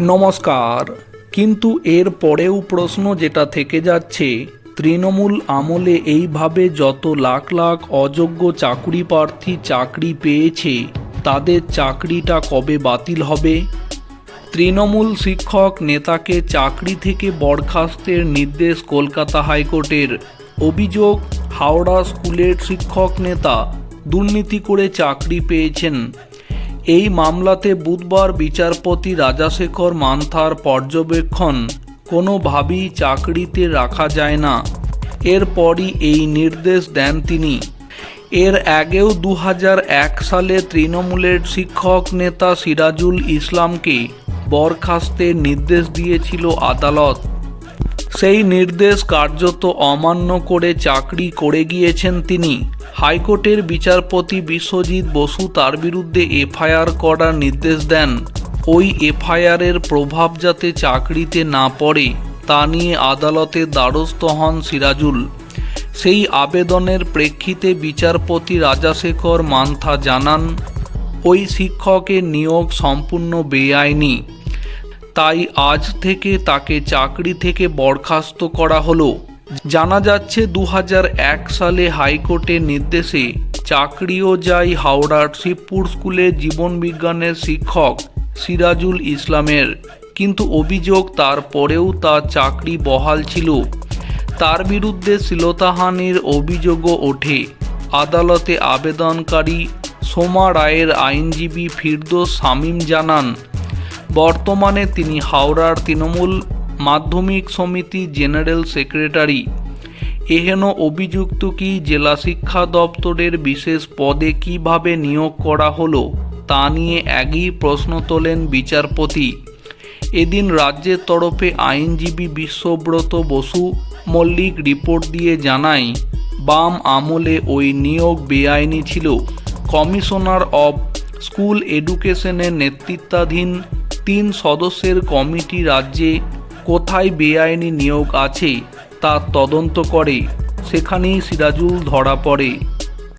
নমস্কার। কিন্তু এর পরেও প্রশ্ন যেটা থেকে যাচ্ছে, তৃণমূল আমলে এইভাবে যত লাখ লাখ অযোগ্য চাকুরি প্রার্থী চাকরি পেয়েছে, তাদের চাকরিটা কবে বাতিল হবে? তৃণমূল শিক্ষক নেতাকে চাকরি থেকে বরখাস্তের নির্দেশ কলকাতা হাইকোর্টের। অভিযোগ, হাওড়া স্কুলের শিক্ষক নেতা দুর্নীতি করে চাকরি পেয়েছেন। এই মামলাতে বুধবার বিচারপতি রাজাশেখর মান্থার পর্যবেক্ষণ। কোনোভাবেই চাকরিতে রাখা যায় না। এরপরই এই নির্দেশ দেন তিনি। এর আগেও দু হাজার এক সালে তৃণমূলের শিক্ষক নেতা সিরাজুল ইসলামকে বরখাস্তের নির্দেশ দিয়েছিল আদালত। সেই নির্দেশ কার্যত অমান্য করে চাকরি করে গিয়েছেন তিনি। হাইকোর্টের বিচারপতি বিশ্বজিৎ বসু তার বিরুদ্ধে এফআইআর করার নির্দেশ দেন। ওই এফআইআরের প্রভাব যাতে চাকরিতে না পড়ে, তা নিয়ে আদালতে দ্বারস্থ হন সিরাজুল। সেই আবেদনের প্রেক্ষিতে বিচারপতি রাজাশেখর মান্থা জানান, ওই শিক্ষকের নিয়োগ সম্পূর্ণ বেআইনি। তাই আজ থেকে তাকে চাকরি থেকে বরখাস্ত করা হলো। জানা যাচ্ছে দু হাজার এক সালে হাইকোর্টের নির্দেশে চাকরিও যায় হাওড়ার শিবপুর স্কুলে জীবনবিজ্ঞানের শিক্ষক সিরাজুল ইসলামের। কিন্তু অভিযোগ তারপরেও তার চাকরি বহাল ছিল। তার বিরুদ্ধে শ্লীলতাহানির অভিযোগও ওঠে। আদালতে আবেদনকারী সোমা রায়ের আইনজীবী ফিরদোস শামীম জানান, বর্তমানে তিনি হাওড়ার তৃণমূল মাধ্যমিক সমিতি জেনারেল সেক্রেটারি। এহেন অভিযুক্ত কি জেলা শিক্ষা দপ্তরের বিশেষ পদে কীভাবে নিয়োগ করা হলো, তা নিয়ে একই প্রশ্ন তোলেন বিচারপতি। এদিন রাজ্যের তরফে আইনজীবী বিশ্বব্রত বসু মল্লিক রিপোর্ট দিয়ে জানায়, বাম আমলে ওই নিয়োগ বেআইনি ছিল। কমিশনার অব স্কুল এডুকেশনের নেতৃত্বাধীন তিন সদস্যের কমিটি রাজ্যে কোথায় বেআইনি নিয়োগ আছে তা তদন্ত করে সেখানেই সিরাজুল ধরা পড়ে।